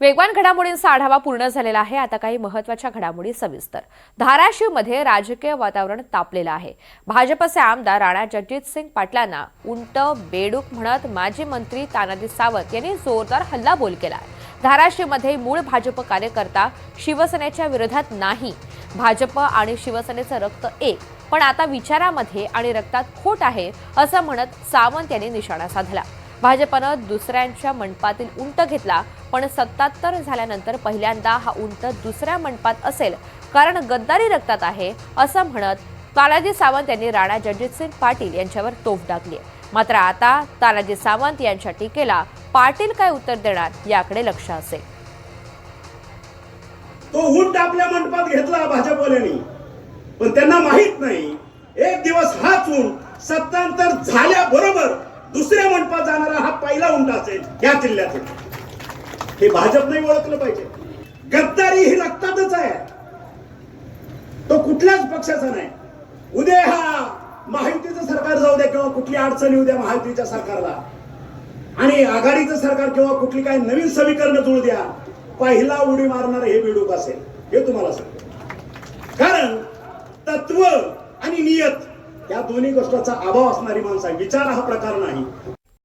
वेगवान घडामोडींचा आढावा पूर्ण झालेला आहे. आता काही महत्त्वाच्या घडामोडी सविस्तर. धाराशिवमध्ये राजकीय वातावरण तापलेलं आहे. भाजपचे आमदार राणा जगजितसिंग पाटलांना उंट बेडूक म्हणत माजी मंत्री तानाजी सावंत यांनी जोरदार हल्लाबोल केला. धाराशिवमध्ये मूळ भाजप कार्यकर्ता शिवसेनेच्या विरोधात नाही. भाजप आणि शिवसेनेचं रक्त एक. पण आता विचारामध्ये आणि रक्तात खोट आहे असं म्हणत सावंत यांनी निशाणा साधला. भाजपनं दुसऱ्यांच्या मंडपातील उंट घेतला पण सत्तात्तर झाल्यानंतर पहिल्यांदा हा उंट दुसऱ्या मंडपात असेल. कारण गद्दारी रक्तात आहे असं म्हणत तानाजी सावंत यांनी राणा जगजितसिंग पाटील यांच्यावर तोफ टाकली मात्र आता तानाजी सावंत यांच्या टीकेला पाटील काय उत्तर देणार याकडे लक्ष असेल. तो उंट आपल्या मंडपात घेतला भाजपवाल्यांनी. पण त्यांना माहीत नाही एक दिवस हाच उंट सत्तांतर झाला जाणारा हा पहिला उंट असेल या जिल्ह्यातील. हे भाजपने ओळखलं पाहिजे. गद्दारी ही रक्तातच आहे. तो कुठल्याच पक्षाचा नाही. उद्या हा महायुतीचं सरकार जाऊ द्या किंवा कुठली अडचणी येऊ द्या महायुतीच्या सरकारला. आणि आघाडीचं सरकार किंवा कुठली काही नवीन समीकरण जुळू द्या. पहिला उडी मारणार हे बिडूक असेल. हे तुम्हाला सांगतो. कारण तत्व आणि नियत या दोन्ही गोष्टीचा अभाव असणारी माणसं आहे. विचार हा प्रकार नाही.